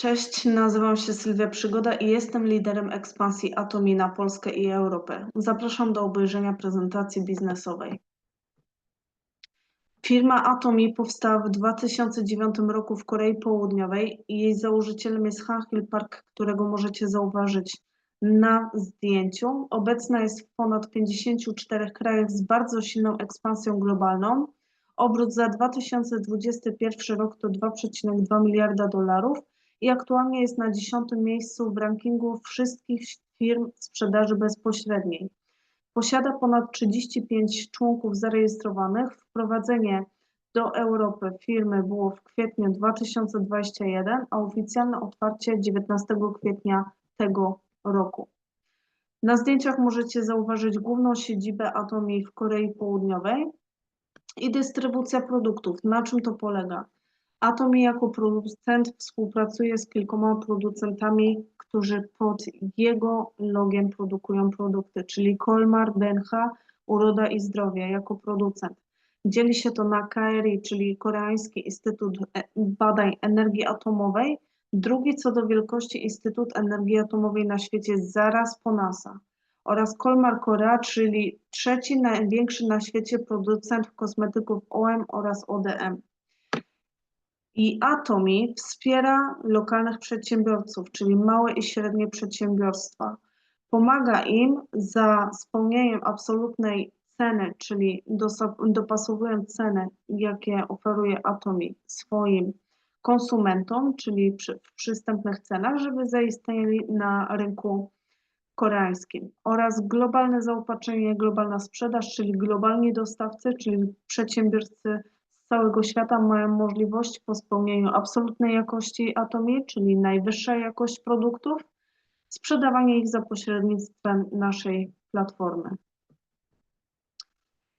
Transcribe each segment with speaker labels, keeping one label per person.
Speaker 1: Cześć, nazywam się Sylwia Przygoda i jestem liderem ekspansji Atomi na Polskę i Europę. Zapraszam do obejrzenia prezentacji biznesowej. Firma Atomi powstała w 2009 roku w Korei Południowej i jej założycielem jest Han Hil Park, którego możecie zauważyć na zdjęciu. Obecna jest w ponad 54 krajach z bardzo silną ekspansją globalną. Obrót za 2021 rok to 2,2 miliarda dolarów i aktualnie jest na dziesiątym miejscu w rankingu wszystkich firm sprzedaży bezpośredniej. Posiada ponad 35 członków zarejestrowanych. Wprowadzenie do Europy firmy było w kwietniu 2021, a oficjalne otwarcie 19 kwietnia tego roku. Na zdjęciach możecie zauważyć główną siedzibę Atomi w Korei Południowej i dystrybucja produktów. Na czym to polega? Atomi jako producent współpracuje z kilkoma producentami, którzy pod jego logiem produkują produkty, czyli Kolmar, Denha, Uroda i Zdrowie jako producent. Dzieli się to na KRI, czyli Koreański Instytut Badań Energii Atomowej, drugi co do wielkości Instytut Energii Atomowej na świecie zaraz po NASA oraz Kolmar Korea, czyli trzeci największy na świecie producent kosmetyków OM oraz ODM. I Atomi wspiera lokalnych przedsiębiorców, czyli małe i średnie przedsiębiorstwa. Pomaga im za spełnieniem absolutnej ceny, czyli dopasowując ceny, jakie oferuje Atomi swoim konsumentom, czyli przy, w przystępnych cenach, żeby zaistnieli na rynku koreańskim oraz globalne zaopatrzenie, globalna sprzedaż, czyli globalni dostawcy, czyli przedsiębiorcy całego świata mają możliwość po spełnieniu absolutnej jakości Atomi, czyli najwyższa jakość produktów, sprzedawania ich za pośrednictwem naszej platformy.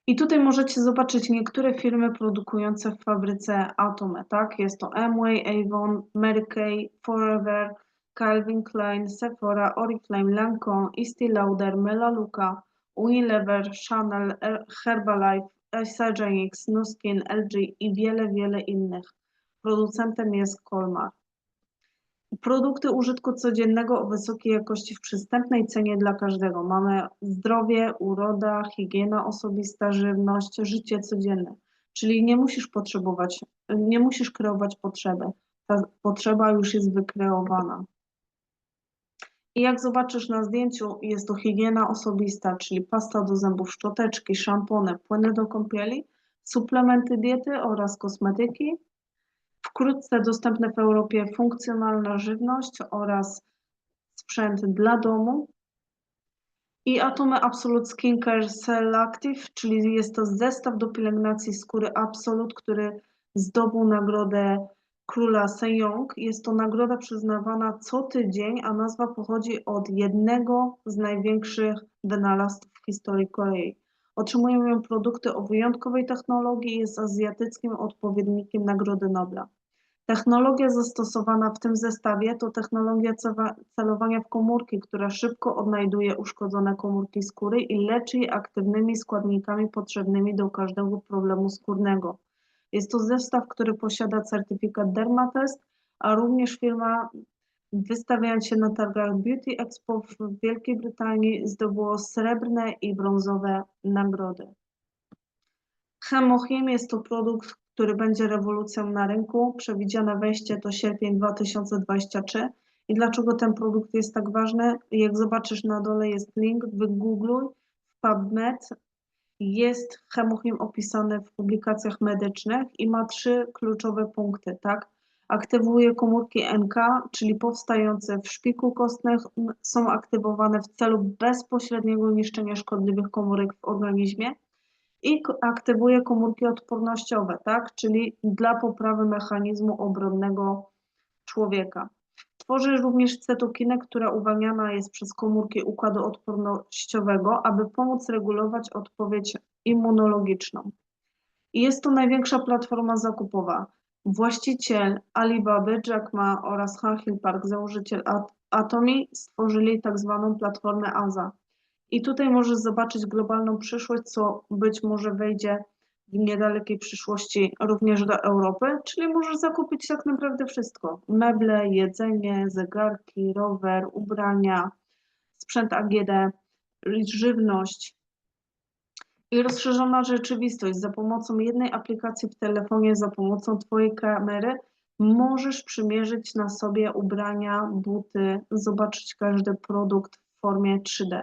Speaker 1: I tutaj możecie zobaczyć niektóre firmy produkujące w fabryce Atome, tak? Jest to Amway, Avon, Mary Kay, Forever, Calvin Klein, Sephora, Oriflame, Lancome, Estee Lauder, Melaleuca, Unilever, Chanel, Herbalife, Isagenix, Nuskin, LG i wiele, wiele innych. Producentem jest Colmar. Produkty użytku codziennego o wysokiej jakości w przystępnej cenie dla każdego. Mamy zdrowie, uroda, higiena osobista, żywność, życie codzienne. Czyli nie musisz potrzebować, nie musisz kreować potrzeby. Ta potrzeba już jest wykreowana. I jak zobaczysz na zdjęciu, jest to higiena osobista, czyli pasta do zębów, szczoteczki, szampony, płyny do kąpieli, suplementy diety oraz kosmetyki. Wkrótce dostępne w Europie funkcjonalna żywność oraz sprzęt dla domu. I Atomy Absolute Skincare Selective, czyli jest to zestaw do pielęgnacji skóry Absolute, który zdobył nagrodę króla Sejong. Jest to nagroda przyznawana co tydzień, a nazwa pochodzi od jednego z największych wynalazców w historii Korei. Otrzymują ją produkty o wyjątkowej technologii i jest azjatyckim odpowiednikiem Nagrody Nobla. Technologia zastosowana w tym zestawie to technologia celowania w komórki, która szybko odnajduje uszkodzone komórki skóry i leczy je aktywnymi składnikami potrzebnymi do każdego problemu skórnego. Jest to zestaw, który posiada certyfikat Dermatest, a również firma wystawiając się na targach Beauty Expo w Wielkiej Brytanii zdobyło srebrne i brązowe nagrody. Hemochim jest to produkt, który będzie rewolucją na rynku. Przewidziane wejście to sierpień 2023. I dlaczego ten produkt jest tak ważny? Jak zobaczysz na dole jest link, wygoogluj PubMed jest hemochim opisany w publikacjach medycznych i ma trzy kluczowe punkty, tak? Aktywuje komórki NK, czyli powstające w szpiku kostnych, są aktywowane w celu bezpośredniego niszczenia szkodliwych komórek w organizmie i aktywuje komórki odpornościowe, tak? Czyli dla poprawy mechanizmu obronnego człowieka. Tworzy również cytokinę, która uwalniana jest przez komórki układu odpornościowego, aby pomóc regulować odpowiedź immunologiczną. I jest to największa platforma zakupowa. Właściciel Alibaba, Jack Ma oraz Han Hill Park, założyciel Atomi, stworzyli tak zwaną platformę AZA. I tutaj możesz zobaczyć globalną przyszłość, co być może wejdzie w niedalekiej przyszłości również do Europy, czyli możesz zakupić tak naprawdę wszystko. Meble, jedzenie, zegarki, rower, ubrania, sprzęt AGD, żywność. I rozszerzona rzeczywistość. Za pomocą jednej aplikacji w telefonie, za pomocą Twojej kamery możesz przymierzyć na sobie ubrania, buty, zobaczyć każdy produkt w formie 3D.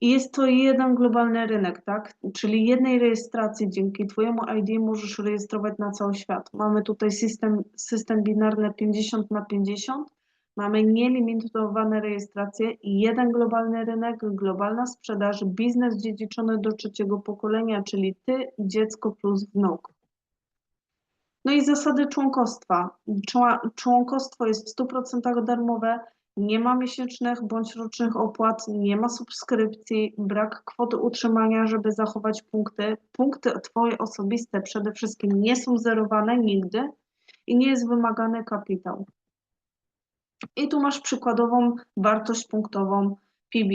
Speaker 1: I jest to jeden globalny rynek, tak? Czyli jednej rejestracji dzięki Twojemu ID możesz rejestrować na cały świat. Mamy tutaj system, system binarny 50 na 50, mamy nielimitowane rejestracje i jeden globalny rynek, globalna sprzedaż, biznes dziedziczony do trzeciego pokolenia, czyli Ty, dziecko plus wnuk. No i zasady członkostwa. Członkostwo jest w 100% darmowe, nie ma miesięcznych bądź rocznych opłat, nie ma subskrypcji, brak kwoty utrzymania, żeby zachować punkty. Punkty Twoje osobiste przede wszystkim nie są zerowane nigdy i nie jest wymagany kapitał. I tu masz przykładową wartość punktową PB,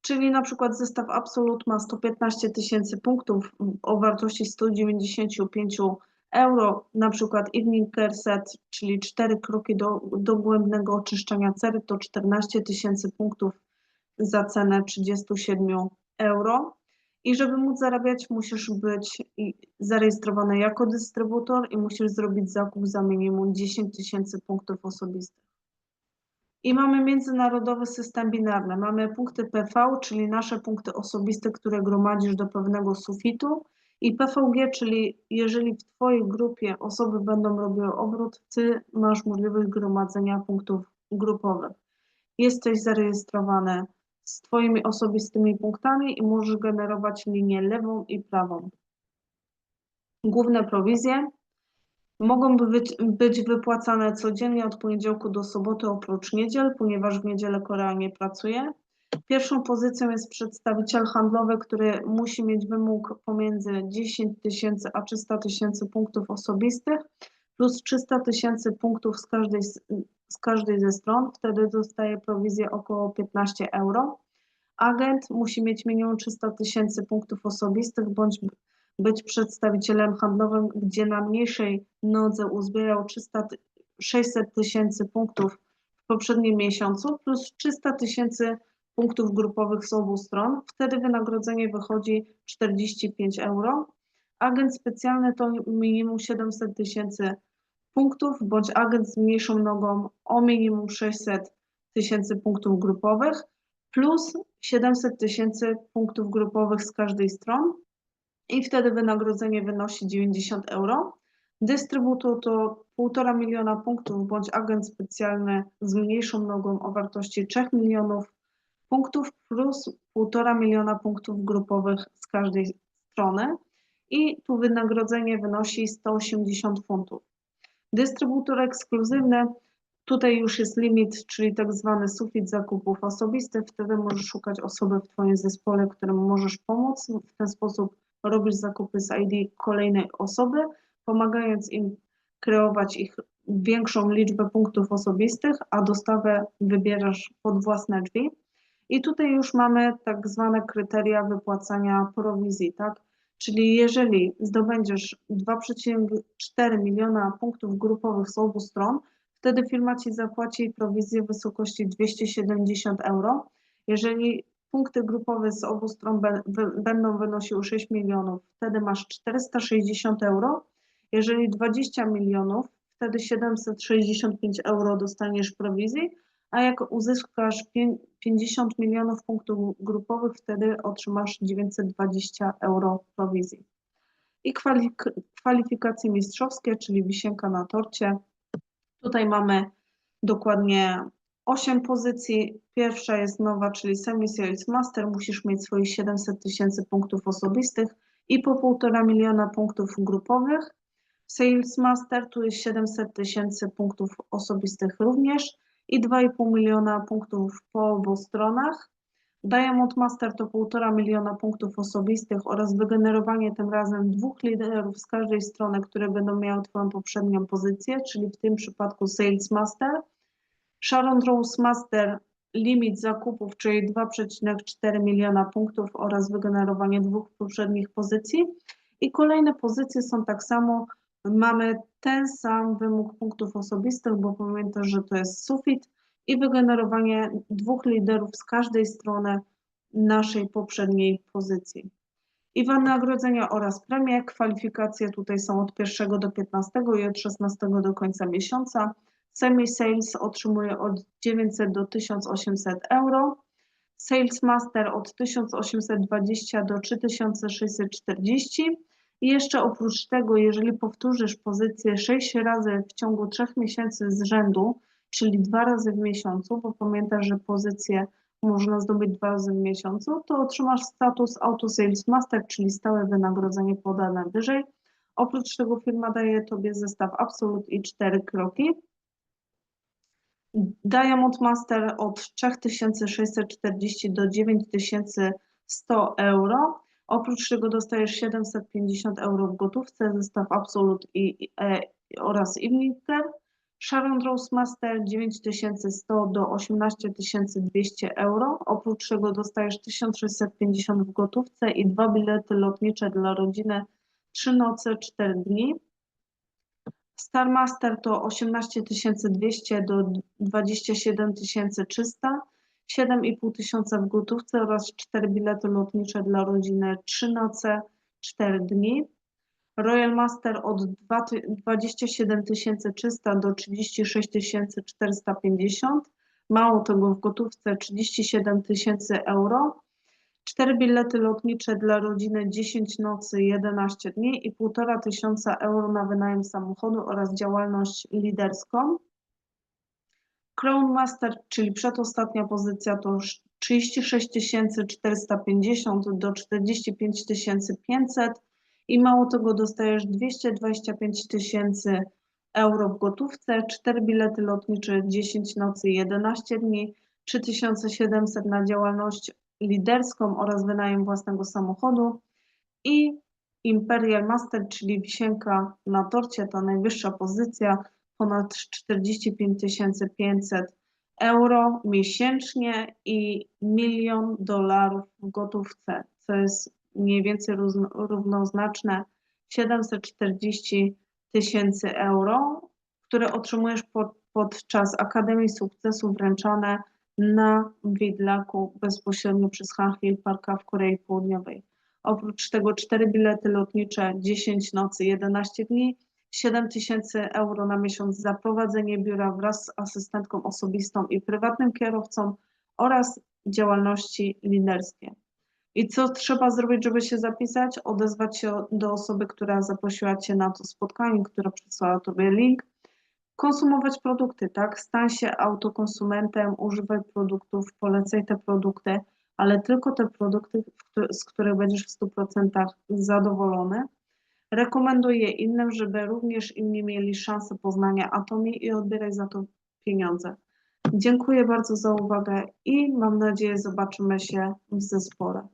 Speaker 1: czyli na przykład zestaw Absolut ma 115 tysięcy punktów o wartości 195 euro, na przykład Evening Care Set, czyli 4 kroki do dogłębnego oczyszczania cery, to 14 tysięcy punktów za cenę 37 euro. I żeby móc zarabiać, musisz być zarejestrowany jako dystrybutor i musisz zrobić zakup za minimum 10 tysięcy punktów osobistych. I mamy międzynarodowy system binarny. Mamy punkty PV, czyli nasze punkty osobiste, które gromadzisz do pewnego sufitu. I PVG, czyli jeżeli w Twojej grupie osoby będą robiły obrót, Ty masz możliwość gromadzenia punktów grupowych. Jesteś zarejestrowany z Twoimi osobistymi punktami i możesz generować linię lewą i prawą. Główne prowizje mogą być, być wypłacane codziennie od poniedziałku do soboty oprócz niedziel, ponieważ w niedzielę Korea nie pracuje. Pierwszą pozycją jest przedstawiciel handlowy, który musi mieć wymóg pomiędzy 10 tysięcy a 300 tysięcy punktów osobistych plus 300 tysięcy punktów z każdej, z, każdej ze stron. Wtedy dostaje prowizję około 15 euro. Agent musi mieć minimum 300 tysięcy punktów osobistych bądź być przedstawicielem handlowym, gdzie na mniejszej nodze uzbierał 300, ty- 600 tysięcy punktów w poprzednim miesiącu plus 300 tysięcy punktów grupowych z obu stron. Wtedy wynagrodzenie wychodzi 45 euro. Agent specjalny to minimum 700 tysięcy punktów, bądź agent z mniejszą nogą o minimum 600 tysięcy punktów grupowych plus 700 tysięcy punktów grupowych z każdej stron i wtedy wynagrodzenie wynosi 90 euro. Dystrybutor to 1,5 miliona punktów bądź agent specjalny z mniejszą nogą o wartości 3 milionów punktów plus 1,5 miliona punktów grupowych z każdej strony i tu wynagrodzenie wynosi 180 funtów. Dystrybutor ekskluzywny, tutaj już jest limit, czyli tak zwany sufit zakupów osobistych. Wtedy możesz szukać osoby w Twoim zespole, którym możesz pomóc. W ten sposób robisz zakupy z ID kolejnej osoby, pomagając im kreować ich większą liczbę punktów osobistych, a dostawę wybierasz pod własne drzwi. I tutaj już mamy tak zwane kryteria wypłacania prowizji, tak? Czyli jeżeli zdobędziesz 2,4 miliona punktów grupowych z obu stron, wtedy firma Ci zapłaci prowizję w wysokości 270 euro. Jeżeli punkty grupowe z obu stron będą wynosiły 6 milionów, wtedy masz 460 euro. Jeżeli 20 milionów, wtedy 765 euro dostaniesz prowizji, a jak uzyskasz pię- 50 milionów punktów grupowych, wtedy otrzymasz 920 euro prowizji. I kwalifikacje mistrzowskie, czyli wisienka na torcie. Tutaj mamy dokładnie 8 pozycji. Pierwsza jest nowa, czyli Semi Sales Master. Musisz mieć swoich 700 tysięcy punktów osobistych i po 1,5 miliona punktów grupowych. Sales Master tu jest 700 tysięcy punktów osobistych również i 2,5 miliona punktów po obu stronach. Diamond Master to 1,5 miliona punktów osobistych oraz wygenerowanie tym razem dwóch liderów z każdej strony, które będą miały Twoją poprzednią pozycję, czyli w tym przypadku Sales Master. Sharon Rose Master limit zakupów, czyli 2,4 miliona punktów oraz wygenerowanie dwóch poprzednich pozycji. I kolejne pozycje są tak samo, mamy ten sam wymóg punktów osobistych, bo pamiętaj, że to jest sufit i wygenerowanie dwóch liderów z każdej strony naszej poprzedniej pozycji. I wynagrodzenia oraz premie, kwalifikacje tutaj są od 1 do 15 i od 16 do końca miesiąca. Semi-sales otrzymuje od 900 do 1800 euro. Sales Master od 1820 do 3640. I jeszcze oprócz tego, jeżeli powtórzysz pozycję 6 razy w ciągu 3 miesięcy z rzędu, czyli dwa razy w miesiącu, bo pamiętaj, że pozycję można zdobyć dwa razy w miesiącu, to otrzymasz status Auto Sales Master, czyli stałe wynagrodzenie podane wyżej. Oprócz tego firma daje Tobie zestaw Absolut i cztery kroki. Diamond Master od 3640 do 9100 euro. Oprócz tego dostajesz 750 euro w gotówce, zestaw Absolut i, e, oraz Igniter. Sharon Rose Master 9100 do 18200 euro. Oprócz tego dostajesz 1650 w gotówce i dwa bilety lotnicze dla rodziny 3 noce, 4 dni. Star Master to 18200 do 27300, 7,5 tysiąca w gotówce oraz 4 bilety lotnicze dla rodziny 3 noce, 4 dni. Royal Master od 27 300 do 36 450. Mało tego w gotówce 37 tysięcy euro. Cztery bilety lotnicze dla rodziny 10 nocy, 11 dni i 1,5 tysiąca euro na wynajem samochodu oraz działalność liderską. Crown Master, czyli przedostatnia pozycja to 36 450 do 45 500 i mało tego dostajesz 225 tysięcy euro w gotówce, 4 bilety lotnicze 10 nocy 11 dni, 3700 na działalność liderską oraz wynajem własnego samochodu. I Imperial Master, czyli wisienka na torcie, ta najwyższa pozycja, ponad 45 500 euro miesięcznie i milion dolarów w gotówce, co jest mniej więcej równoznaczne 740 tysięcy euro, które otrzymujesz pod, podczas Akademii Sukcesu wręczane na Widlaku bezpośrednio przez Hanhill Parka w Korei Południowej. Oprócz tego 4 bilety lotnicze, 10 nocy, 11 dni, 7 tysięcy euro na miesiąc za prowadzenie biura wraz z asystentką osobistą i prywatnym kierowcą oraz działalności liderskie. I co trzeba zrobić, żeby się zapisać? Odezwać się do osoby, która zaprosiła Cię na to spotkanie, która przesłała Tobie link. Konsumować produkty, tak? Stań się autokonsumentem, używaj produktów, polecaj te produkty, ale tylko te produkty, z których będziesz w 100% zadowolony. Rekomenduję innym, żeby również inni mieli szansę poznania atomii i odbieraj za to pieniądze. Dziękuję bardzo za uwagę i mam nadzieję zobaczymy się w zespole.